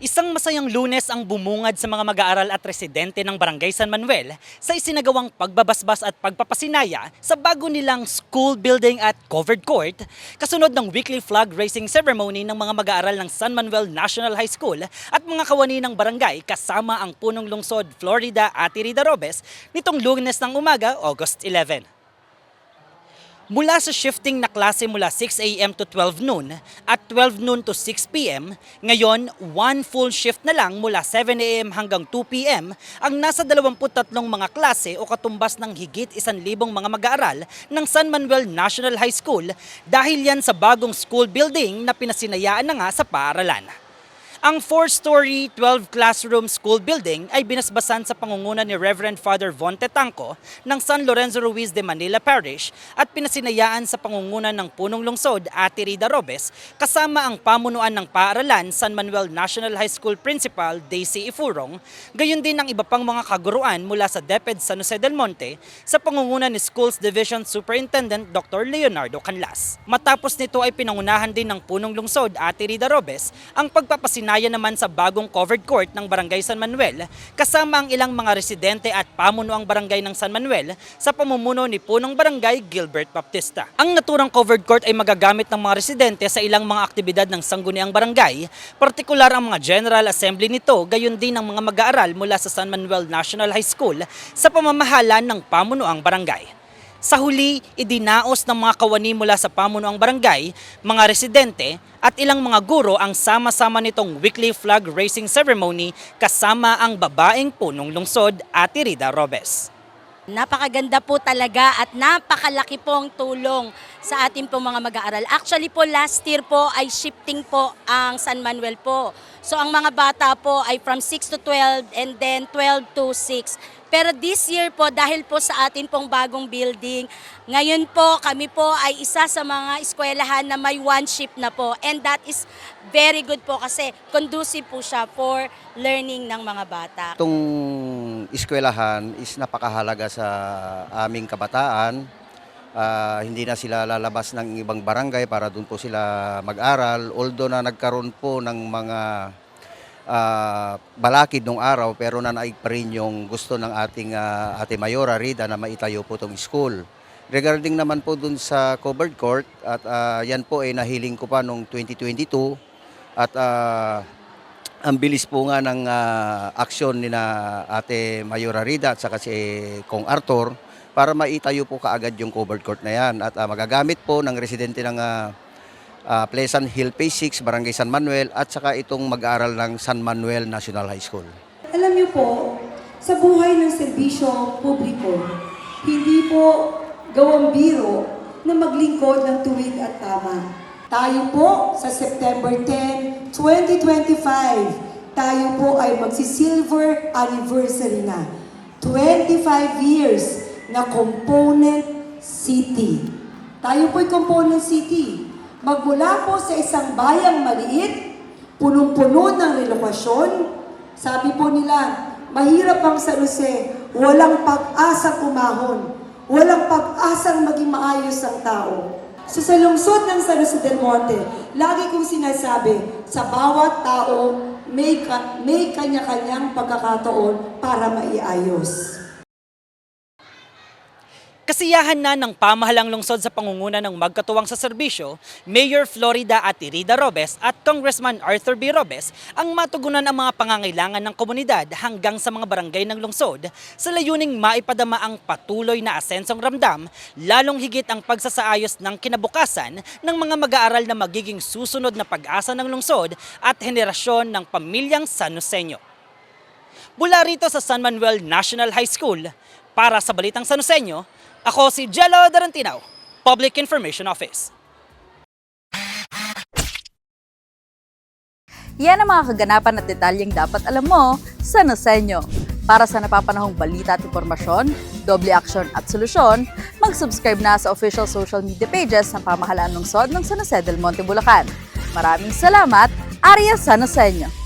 Isang masayang lunes ang bumungad sa mga mag-aaral at residente ng Barangay San Manuel sa isinagawang pagbabasbas at pagpapasinaya sa bago nilang school building at covered court kasunod ng weekly flag raising ceremony ng mga mag-aaral ng San Manuel National High School at mga kawani ng barangay kasama ang punong lungsod Florida at Rida Robes nitong lunes ng umaga, August 11. Mula sa shifting na klase mula 6 a.m. to 12 noon at 12 noon to 6 p.m., ngayon one full shift na lang mula 7 a.m. hanggang 2 p.m. ang nasa 23 mga klase o katumbas ng higit 1,000 mga mag-aaral ng San Manuel National High School dahil yan sa bagong school building na pinasinayaan na nga sa paaralan. Ang 4-story, 12-classroom school building ay binasbasan sa pangunguna ni Reverend Father Von Tetanco ng San Lorenzo Ruiz de Manila Parish at pinasinayaan sa pangunguna ng punong lungsod Ate Rida Robes kasama ang pamunuan ng paaralan San Manuel National High School Principal Daisy Ifurong, gayon din ang iba pang mga kaguruan mula sa DepEd San Jose del Monte sa pangunguna ni Schools Division Superintendent Dr. Leonardo Canlas. Matapos nito ay pinangunahan din ng punong lungsod Ate Rida Robes ang pagpapasinaya naman sa bagong covered court ng Barangay San Manuel kasama ang ilang mga residente at pamunuang barangay ng San Manuel sa pamumuno ni punong barangay Gilbert Baptista. Ang naturang covered court ay magagamit ng mga residente sa ilang mga aktibidad ng sangguniang barangay, partikular ang mga General Assembly nito, gayon din ang mga mag-aaral mula sa San Manuel National High School sa pamamahala ng pamunuang barangay. Sa huli, idinaos ng mga kawani mula sa pamunuang barangay, mga residente at ilang mga guro ang sama-sama nitong weekly flag raising ceremony kasama ang babaeng punong lungsod Ate Rida Robes. Napakaganda po talaga at napakalaki pong tulong sa ating pong mga mag-aaral. Actually po last year po ay shifting po ang San Manuel po. So ang mga bata po ay from 6 to 12 and then 12 to 6. Pero this year po dahil po sa atin pong bagong building, ngayon po kami po ay isa sa mga eskwelahan na may one shift na po. And that is very good po kasi conducive po siya for learning ng mga bata. Itong eskwelahan is napakahalaga sa aming kabataan. Ah, hindi na sila lalabas ng ibang barangay para doon po sila mag-aral. Although na nagkaroon po ng mga ah, balakid nung araw pero nanaig pa rin yung gusto ng ating ah, Ate Mayora Rida na maitayo po itong school. Regarding naman po dun sa covered court at ah, yan po ay nahiling ko pa nung 2022 at ah, ang bilis po nga ng ah, aksyon ni na Ate Mayora Rida at saka si Kong Arthur para maitayo po kaagad yung covered court na yan at ah, magagamit po ng residente ng ah, ah, Pleasant Hill Phase 6, Barangay San Manuel at saka itong mag-aaral ng San Manuel National High School. Alam niyo po, sa buhay ng serbisyo publiko, hindi po gawang biro na maglingkod ng tuwid at tama. Tayo po sa September 10, 2025, tayo po ay magsi-silver anniversary na. 25 years na component city. Tayo po'y component city. Magmula po sa isang bayang maliit, punong-puno ng relokasyon, sabi po nila, mahirap ang San Jose, walang pag-asang umahon, walang pag-asang maging maayos ang tao. So sa lungsod ng San del Monte, lagi kong sinasabi, sa bawat tao, may, ka- may kanya-kanyang pagkakataon para maiayos. Kasiyahan na ng pamahalang lungsod sa pangunguna ng magkatuwang sa serbisyo, Mayor Florida at Rida Robes at Congressman Arthur B. Robes ang matugunan ang mga pangangailangan ng komunidad hanggang sa mga barangay ng lungsod sa layuning maipadama ang patuloy na asensong ramdam, lalong higit ang pagsasaayos ng kinabukasan ng mga mag-aaral na magiging susunod na pag-asa ng lungsod at henerasyon ng pamilyang San Joseño. Mula rito sa San Manuel National High School, para sa Balitang San Joseño, ako si Jello Darantinaw, Public Information Office. Yan ang mga kaganapan at detalyeng dapat alam mo sa Nosenyo. Para sa napapanahong balita at impormasyon, doble aksyon at solusyon, mag-subscribe na sa official social media pages ng pamahalaan lungsod ng San Jose del Monte, Bulacan. Maraming salamat, Arya San Joseño.